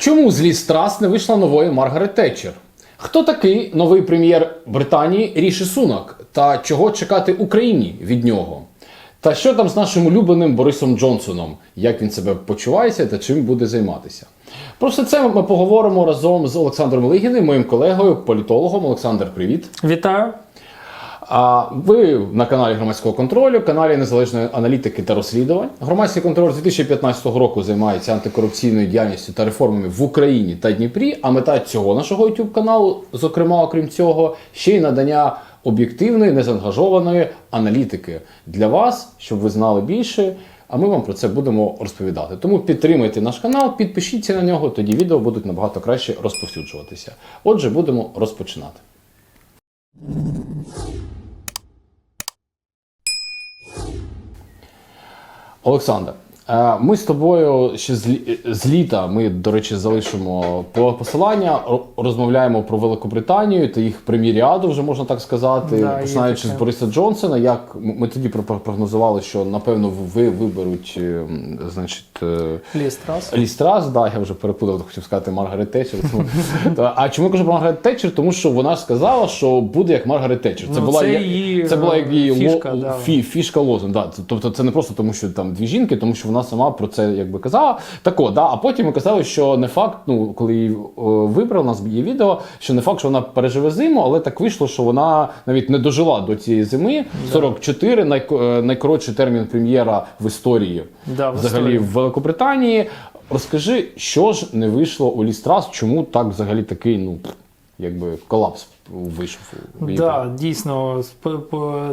Чому з Ліз Трас не вийшла нової Маргарет Тетчер? Хто такий новий прем'єр Британії Ріші Сунак? Та чого чекати Україні від нього? Та що там з нашим улюбленим Борисом Джонсоном? Як він себе почувається та чим буде займатися? Про все це ми поговоримо разом з Олександром Лигіним, моїм колегою, політологом. Олександр, привіт. Вітаю. А ви на каналі громадського контролю, каналі незалежної аналітики та розслідувань. Громадський контроль з 2015 року займається антикорупційною діяльністю та реформами в Україні та Дніпрі. А мета цього нашого youtube каналу, зокрема, окрім цього, ще й надання об'єктивної, незаангажованої аналітики для вас, щоб ви знали більше. А ми вам про це будемо розповідати. Тому підтримайте наш канал, підпишіться на нього, тоді відео будуть набагато краще розповсюджуватися. Отже, будемо розпочинати. Олександр, ми з тобою ще з, з літа. Ми, до речі, залишимо посилання. Розмовляємо про Великобританію та їх прем'єріаду, вже можна так сказати, Да, починаючи з. Бориса Джонсона. Як ми тоді про- про- прогнозували, що напевно ви виберуть, е, значить. е, Ліс трас. Лі Страс, да, я вже перепутав, хотів сказати Маргарет Тетчер. А чому я кажу про Маргарет Тетчер? Тому що вона ж сказала, що буде як Маргарет Тетчер. Це Ну, була це її, це була як її фішка, ло- да. фі- фішка лозунг. Да. Тобто це не просто тому, що там дві жінки, тому що вона сама про це якби казала. Так от, да. А потім ми казали, що не факт, ну коли її о, вибрали, у нас є відео, що не факт, що вона переживе зиму, але так вийшло, що вона навіть не дожила до цієї зими. 44 найко- е, найкоротший термін прем'єра в історії Да, в взагалі історії. в Великобританії. Розкажи, що ж не вийшло у Лістрас, чому так взагалі такий, ну якби колапс вийшов у Да, дійсно,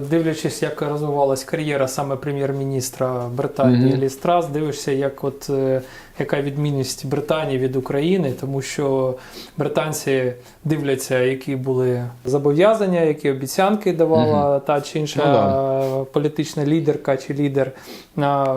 дивлячись, як розвивалась кар'єра саме прем'єр-міністра Британії Мгм. Лі Страс, дивишся, як от е, яка відмінність Британії від України, тому що британці дивляться, які були зобов'язання, які обіцянки давала та чи інша Ну да. політична лідерка чи лідер, на,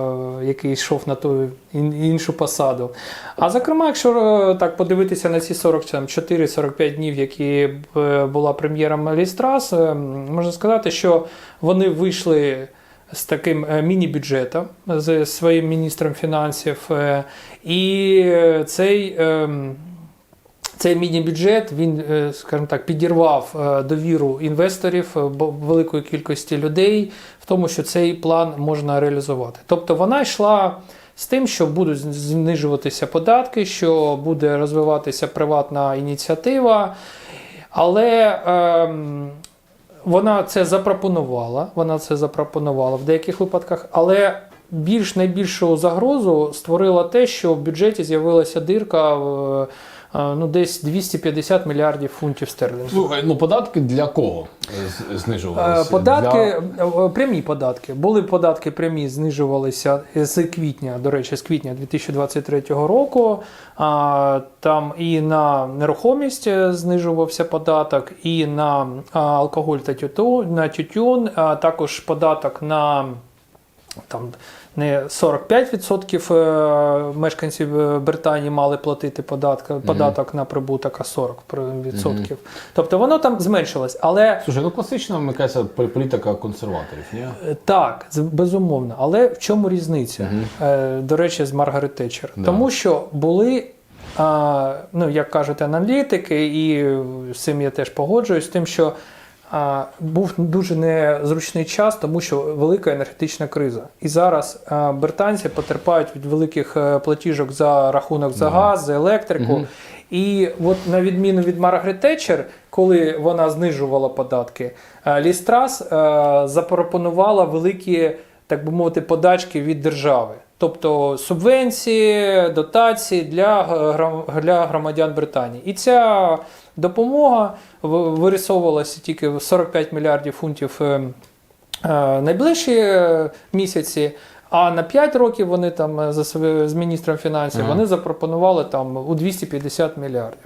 який йшов на ту іншу посаду. А зокрема, якщо е, так подивитися на ці 44-45 днів, які е, була прем'єром Лістрас, е, можна сказати, що вони вийшли. З таким е, міні-бюджетом з своїм міністром фінансів, е, і цей цей міні-бюджет він, скажімо так, підірвав довіру інвесторів, великої кількості людей в тому, що цей план можна реалізувати. Тобто вона йшла з тим, що будуть знижуватися податки, що буде розвиватися приватна ініціатива, але е, вона це запропонувала. Вона це запропонувала в деяких випадках, але більш найбільшу загрозу створила те, що в бюджеті з'явилася дирка е, ну, десь 250 мільярдів фунтів стерлінгів. Слухай, ну податки для кого Е, знижувалися? Податки, Для... е, прямі податки. Були податки прямі, знижувалися з квітня, до речі, з квітня 2023 року. Там і на нерухомість е, знижувався податок, і на алкоголь та тютюн, на тютюн, а також податок на там не 45% е, мешканців е, Британії мали платити податок, податок на прибуток, а 40%. Тобто воно там зменшилось. Але Слушай, ну класична мені кажеться, політика консерваторів, ні? Е, Так, безумовно. Але в чому різниця? Е, До речі, з Маргарет Тетчер? Да. Тому що були, а, ну як кажуть аналітики, і з цим я теж погоджуюсь, з тим, що був дуже незручний час, тому що велика енергетична криза. І зараз британці потерпають від великих е, платіжок за рахунок за газ, за електрику. І от на відміну від Маргарет Тетчер, коли вона знижувала податки, е, Лі Страс е, запропонувала великі, так би мовити, подачки від держави. Тобто субвенції, дотації для, для громадян Британії. І ця допомога. Вирисовувалася тільки в 45 мільярдів фунтів е, е, найближчі е, місяці. А на 5 років вони там за з міністром фінансів вони запропонували там у 250 мільярдів.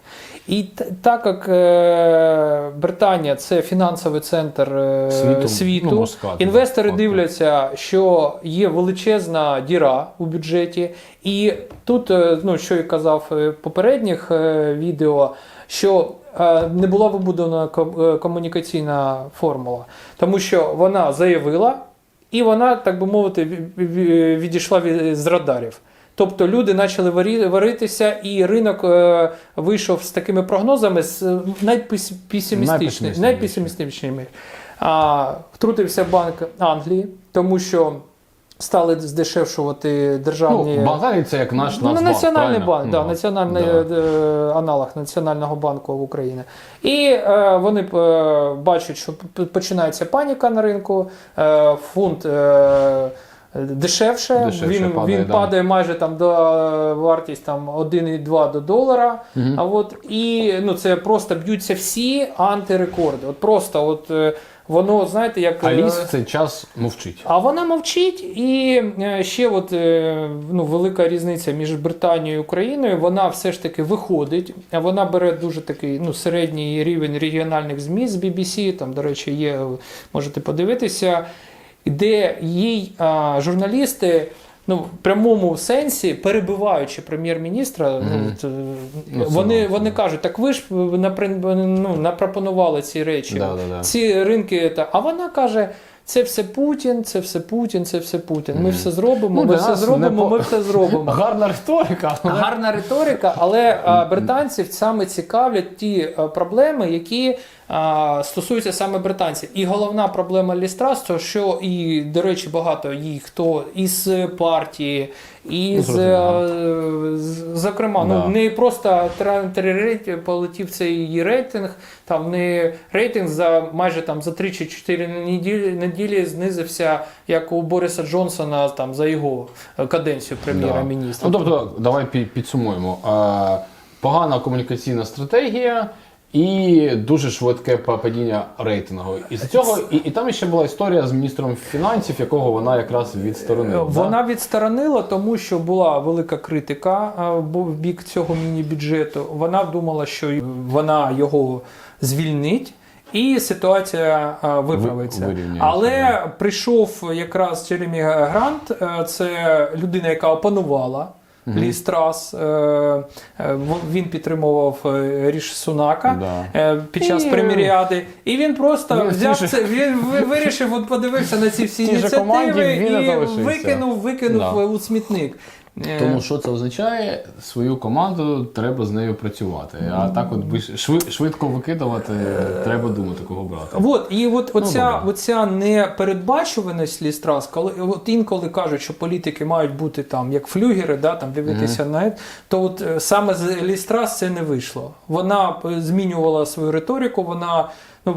І так як е, Британія це фінансовий центр е, Світу, світу, ну, сказати, інвестори так, дивляться, що є величезна діра у бюджеті, і тут, ну що і казав в попередніх е, відео, що не була вибудована е, комунікаційна формула, тому що вона заявила, і вона, так би мовити, ві- ві- відійшла від, з радарів. Тобто люди почали варитися, і ринок е, вийшов з такими прогнозами з е, найпесимістичними. А, втрутився Банк Англії, тому що стали здешевшувати державні. Ну, Банк це як наш Ну, Нацбанк, Національний правильно? банк, да, Ну, національний да. е, аналог Національного банку України. І е, вони е, бачать, що починається паніка на ринку, е, фунт. Е, Дешевше, Дешевше він падає, він да. падає майже там до е, вартість там 1,2 до долара. Мгм. А от і ну це просто б'ються всі антирекорди. От просто от е, воно, знаєте, як А е, ліс в цей час мовчить. а вона мовчить, і е, ще от, е, ну, велика різниця між Британією і Україною. Вона все ж таки виходить. Вона бере дуже такий ну, середній рівень регіональних ЗМІ з BBC. Там, до речі, є, можете подивитися, де їй а, журналісти. Ну, в прямому сенсі, перебиваючи прем'єр-міністра, mm-hmm. е, вони, вони кажуть, так ви ж напри- ну, напропонували ці речі Да, да, да. ці ринки. Та, а вона каже: це все Путін, це все Путін, це все Путін. Ми все зробимо, Ну, ми все зробимо, по- ми все зробимо. Гарна риторика, але Гарна риторика, але а, британців саме цікавлять ті а, проблеми, які а, стосуються саме британців. І головна проблема Лістрас, що і, до речі, багато їх хто із партії, і Ну, з, е, з- зокрема, Да. ну не просто полетів цей її рейтинг, там не рейтинг за майже там за 3 чи 4 неділі, неділі знизився, як у Бориса Джонсона там за його е, каденцію прем'єра-міністра. Ну, тобто, давай підсумуємо. Погана комунікаційна стратегія і дуже швидке па- падіння рейтингу. І з цього, і, і там ще була історія з міністром фінансів, якого вона якраз відсторонила. да? Вона відсторонила, тому що була велика критика в бік цього міні-бюджету. Вона думала, що вона його звільнить. І ситуація виправиться. Але прийшов якраз Джеремі Грант, е, це людина, яка опанувала Ліс Трас. Е, е, Він підтримував е, Ріш Сунака Да. е, під час І- преміріади. І він просто Він взяв ж- це, він вирішив, от подивився на ці всі ініціативи і і викинув, викинув Да. у смітник. Е, Тому що це означає, свою команду треба з нею працювати. А так, от швидко викидувати, треба думати, кого брати. От, і от оця, добре. оця непередбачуваність лістрас, коли от інколи кажуть, що політики мають бути там як флюгери, да, там дивитися на то от е, саме з лістрас це не вийшло. Вона е, змінювала свою риторику, вона ну,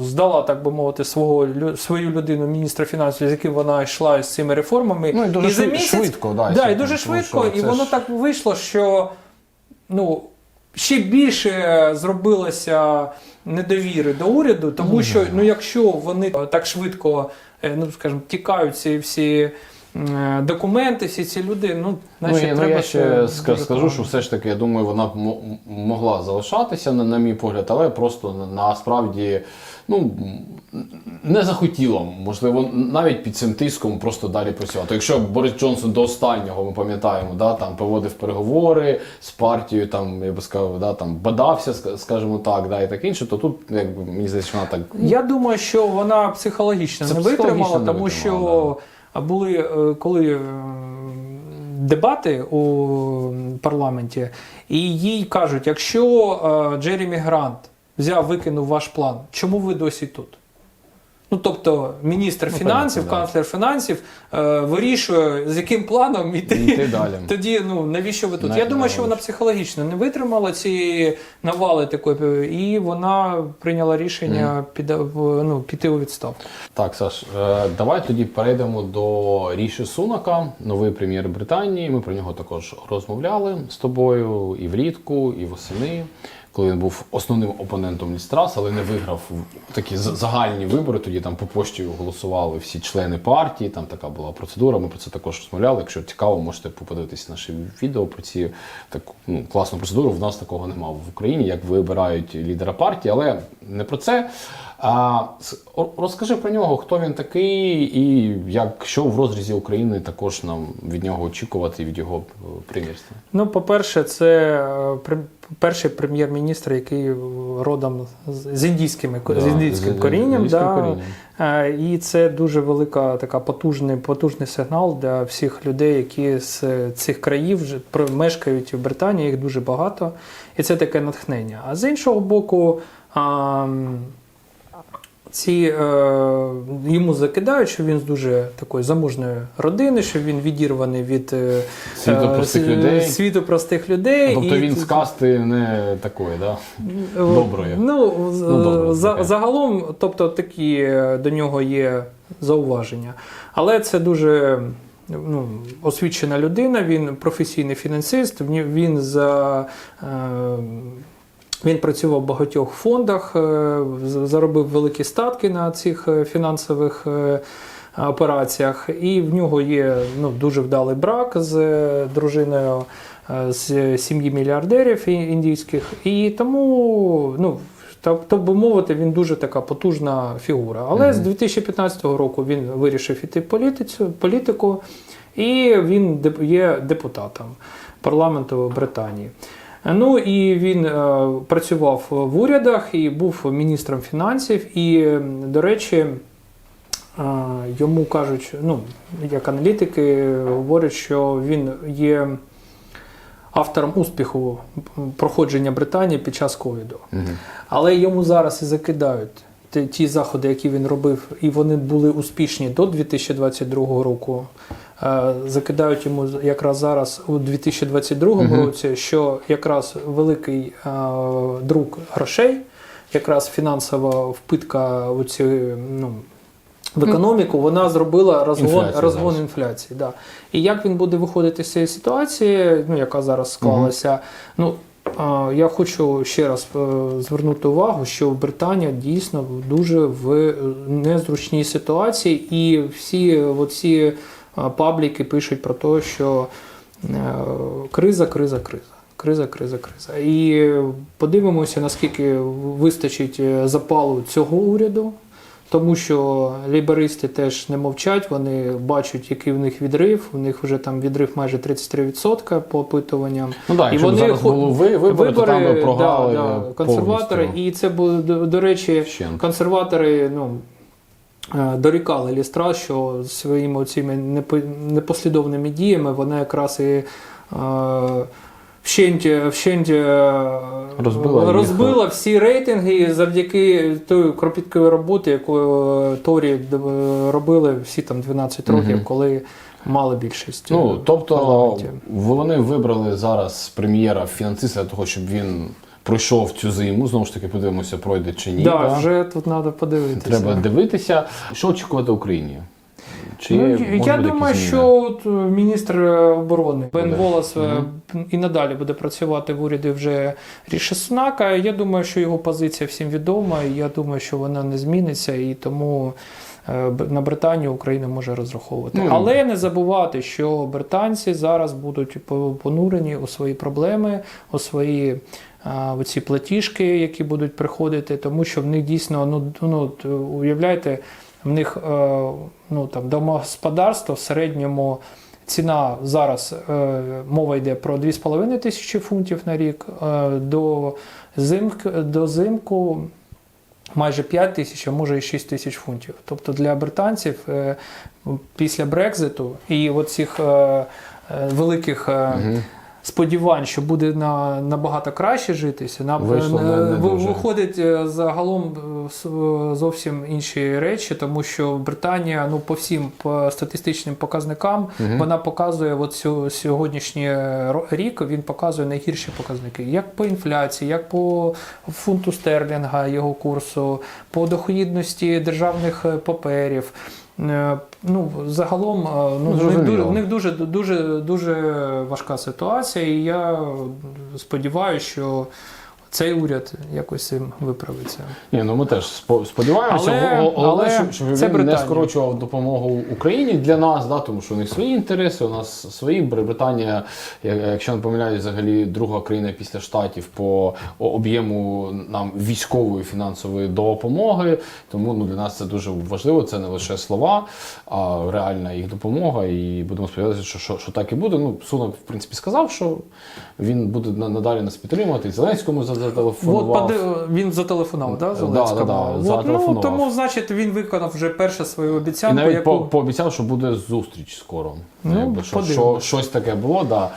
е, здала, так би мовити, свого свою людину міністра фінансів, з яким вона йшла з цими реформами. Ну і дуже за місяць- швидко, да, Да, і дуже швидко, і воно ж- так вийшло, що ну, ще більше зробилося недовіри до уряду, тому що ну, якщо вони так швидко, е, ну скажімо, тікають ці всі документи, всі ці люди, ну, Ну, я, ну, треба я ще ска- дуже скажу, що все ж таки, я думаю, вона б мо- могла залишатися, на, на мій погляд, але просто насправді ну, не захотіла, можливо, навіть під цим тиском просто далі працювати. Якщо Борис Джонсон до останнього, ми пам'ятаємо, да, там проводив переговори з партією, там, я би сказав, да, там, бадався, ска- скажімо так, да, і таке інше, то тут, якби, мені здається, вона так. Я думаю, що вона психологічно Це не витримала, тому витримала, що були е, коли е, дебати у парламенті, і їй кажуть: якщо е, Джеремі Грант взяв, викинув ваш план, чому ви досі тут? Ну, тобто, міністр Ну, фінансів, да. канцлер фінансів е, вирішує, з яким планом йти. Йти далі. Тоді, ну навіщо ви тут? Не- Я думаю, не що вона психологічно не витримала ці навали такої, і вона прийняла рішення піде в- ну, піти у відставку. Так, Саш, е, давай тоді перейдемо до Ріші Сунака, новий прем'єр Британії. Ми про нього також розмовляли з тобою і влітку, і восени, коли він був основним опонентом Лістрас, але не виграв такі загальні вибори. Тоді там по пошті голосували всі члени партії. Там така була процедура. Ми про це також розмовляли. Якщо цікаво, можете подивитись наше відео про ці таку ну, класну процедуру. В нас такого немає в Україні, як вибирають лідера партії, але не про це. А розкажи про нього, хто він такий, і як що в розрізі України також нам від нього очікувати від його е, прем'єрства. Ну, по-перше, це е, перший прем'єр-міністр, який родом з індійськими Да, з індійським з- корінням. да. корінням. Е, І це дуже велика така потужний, потужний сигнал для всіх людей, які з цих країв мешкають в Британії, їх дуже багато. І це таке натхнення. А з іншого боку, а, ці, е, йому закидають, що він з дуже такої заможної родини, що він відірваний від е, Світу е, простих с- людей. світу простих людей. Тобто І він з касти не такої, да? Е, Доброї. Ну, Ну, добре, за, таке. загалом, тобто такі е, до нього є зауваження. Але це дуже ну, освічена людина, він професійний фінансист, він за. Е, він працював в багатьох фондах, е, заробив великі статки на цих е, фінансових е, операціях, і в нього є ну, дуже вдалий брак з дружиною з сім'ї мільярдерів індійських. І тому, ну, так, так би мовити, він дуже така потужна фігура. Але з 2015 року він вирішив іти в політицю, політику, і він є депутатом парламенту Британії. Ну і він е, працював в урядах і був міністром фінансів. І, до речі, е, йому кажуть, ну, як аналітики говорять, що він є автором успіху проходження Британії під час ковіду. Угу. Але йому зараз і закидають ті, ті заходи, які він робив, і вони були успішні до 2022 року. Е, Закидають йому якраз зараз у 2022 Мгм. році, що якраз великий е, друг грошей, якраз фінансова впитка у ці, ну, в економіку, вона зробила розгон, Інфляцію розгон зараз. інфляції. Да. І як він буде виходити з цієї ситуації, ну, яка зараз склалася, ну, Я хочу ще раз е, звернути увагу, що Британія дійсно дуже в е, незручній ситуації, і всі оці е, пабліки пишуть про те, що е, криза, криза, криза. Криза, криза, криза. І подивимося, наскільки вистачить е, запалу цього уряду, тому що ліберисти теж не мовчать, вони бачать, який в них відрив. У них вже там відрив майже 33% по опитуванням. Ну так, І вони зараз хо- було ви, вибори, то там би програли да, да, консерватори. повністю. І це було, до, речі, консерватори ну, дорікали Лістра, що своїми цими непослідовними діями вона якраз і е, вщент, вщент е, Розбила розбила всі рейтинги завдяки тої кропіткої роботи, яку е, Торі е, робили всі там 12 років, Мгм. коли мали більшість. е, Ну, тобто вони вибрали зараз прем'єра фінансиста для того, щоб він пройшов цю зиму. Знову ж таки, подивимося, пройде чи ні. Да, да? вже тут треба подивитися. Треба дивитися. Що очікувати Україні? Чи Ну, я думаю, що от, е, міністр е, оборони Бен. Волос Мгм. і надалі буде працювати в уряді вже Ріші Сунака. Я думаю, що його позиція всім відома. і Я думаю, що вона не зміниться, і тому на Британію Україна може розраховувати. Ну, Але не забувати, що британці зараз будуть по- понурені у свої проблеми, у свої. Оці платіжки, які будуть приходити, тому що в них дійсно ну, ну уявляєте, в них е, ну, там, домогосподарство в середньому ціна зараз е, мова йде про 2,5 тисячі фунтів на рік, е, до, зимк, до зимку майже 5 тисяч, а може і 6 тисяч фунтів. Тобто для британців після Брекзиту і оцих великих. Мгм. Сподівань, що буде на, набагато краще житися. На, Вийшло не- не дуже. виходить е, загалом е, е, зовсім інші речі, тому що Британія, ну по всім по статистичним показникам, Мгм. вона показує от сьо- сьогоднішній рік. Він показує найгірші показники, як по інфляції, як по фунту стерлінга, його курсу, по доходності державних е, паперів. Е, Ну, загалом, е, ну, в них дуже, в них дуже, дуже, дуже важка ситуація, і я сподіваюся, що цей уряд якось виправиться. Ні, ну ми теж сподіваємося, Але- але щоб, щоб це він не скорочував допомогу Україні для нас, да, тому що у них свої інтереси, у нас свої. Британія, якщо не помиляюсь, взагалі друга країна після штатів по об'єму нам військової фінансової допомоги. Тому ну, для нас це дуже важливо. Це не лише слова, а реальна їх допомога. І будемо сподіватися, що, що, що так і буде. Ну, Сунок, в принципі, сказав, що він буде надалі нас підтримувати. І Зеленському задав зателефонував. От він зателефонував, да, Да, Зеленському? да, да, От, ну, тому, значить, він виконав вже перше свою І обіцянку, навіть яку... по, пообіцяв, що буде зустріч скоро. Ну, Якби, що, що, щось таке було, да.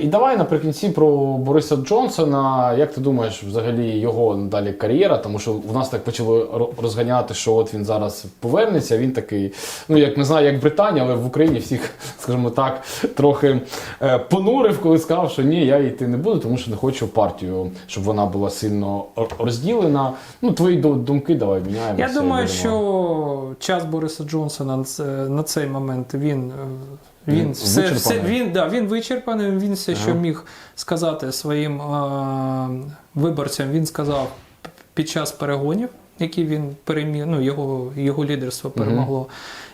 І давай наприкінці про Бориса Джонсона. Як ти думаєш, взагалі його далі кар'єра? Тому що в нас так почали розганяти, що от він зараз повернеться. Він такий, ну як не знаю, як Британія, але в Україні всіх, скажімо так, трохи е, понурив, коли сказав, що ні, я йти не буду, тому що не хочу партію, щоб вона була сильно розділена. Ну, твої ду- думки давай міняємо. Я думаю, що час Бориса Джонсона на цей момент він. Він, Він все, все, він, да, він вичерпаний, він все, що міг сказати своїм е, виборцям, він сказав під час перегонів, які він переміг, ну, його, його лідерство перемогло.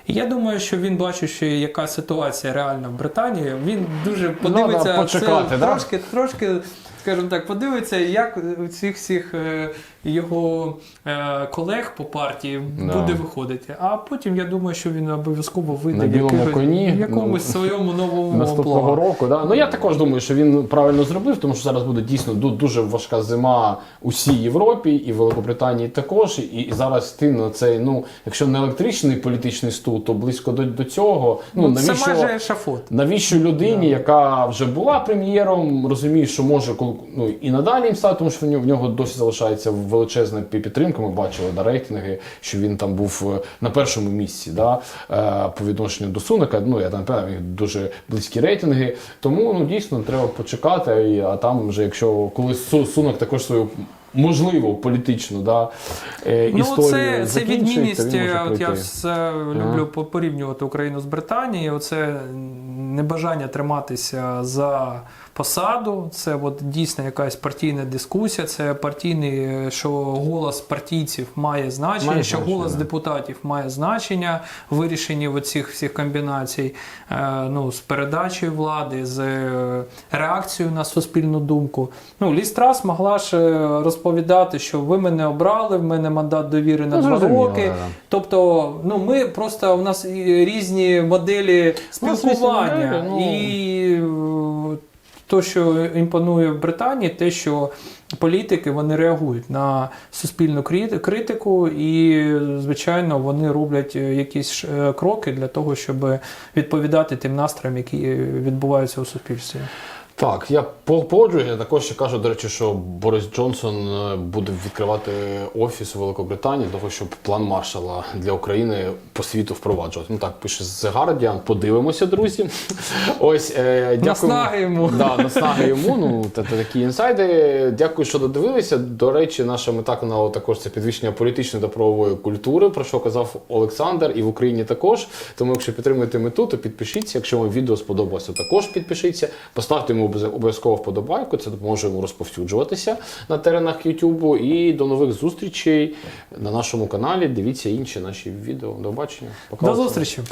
І я думаю, що він бачить, що яка ситуація реальна в Британії. Він дуже подивиться Ну, да, почекати, це да? трошки, трошки, скажімо так, подивиться, як у цих всіх е, його е, колег по партії Да. буде виходити. А потім я думаю, що він обов'язково вийде в якомусь ну, своєму новому Наступного року, да. Ну я також думаю, що він правильно зробив, тому що зараз буде дійсно дуже важка зима у всій Європі і Великобританії також. І, і зараз ти на цей, ну, якщо не електричний політичний стул, то близько до, до цього. Ну, Ну, це навіщо, майже ешафот. навіщо людині, яка вже була прем'єром, розуміє, що може ну, і надалі їм стати, тому що в нього, досі залишається величезна підтримка. Ми бачили на рейтинги, що він там був е, на першому місці да, е, по відношенню до Сунака. Ну, я там певно, в дуже близькі рейтинги. Тому ну, дійсно треба почекати. А там вже, якщо коли Су- Сунак також свою. Можливо, політичну да, е, Ну, історію це, це відмінність. він може е, От я все люблю по- порівнювати Україну з Британією. Оце небажання триматися за посаду. Це от дійсно якась партійна дискусія. Це партійний, е, що голос партійців має значення, Має що значення, голос депутатів має значення в вирішенні оцих всіх комбінацій. е, Ну, з передачею влади, з е, реакцією на суспільну думку. Ну, Лі Страс могла ж розповідати, що ви мене обрали, в мене мандат довіри на Ну, два роки. да. Тобто, ну ми просто у нас різні моделі Ну, спілкування. ну. І то, що імпонує в Британії, те, що політики вони реагують на суспільну крит- критику, і, звичайно, вони роблять е, якісь е, кроки для того, щоб відповідати тим настроям, які відбуваються у суспільстві. Так, я по- погоджуюся. Також ще кажу, до речі, що Борис Джонсон е, буде відкривати офіс у Великобританії, для того, щоб план Маршала для України по світу впроваджувати. Ну так пише The Guardian. Подивимося, друзі. Ось е, дякую. Наснаги йому. Да, наснаги йому. Ну та, та такі інсайди. Дякую, що додивилися. До речі, наша мета каналу також це підвищення політичної та правової культури, про що казав Олександр, і в Україні також. Тому, якщо підтримуєте мету, то підпишіться. Якщо вам відео сподобалося, також підпишіться. Поставте йому обов'язково вподобайку. Це допоможе йому розповсюджуватися на теренах Ютубу. І до нових зустрічей на нашому каналі. Дивіться інші наші відео. До побачення. Пока. До зустрічі!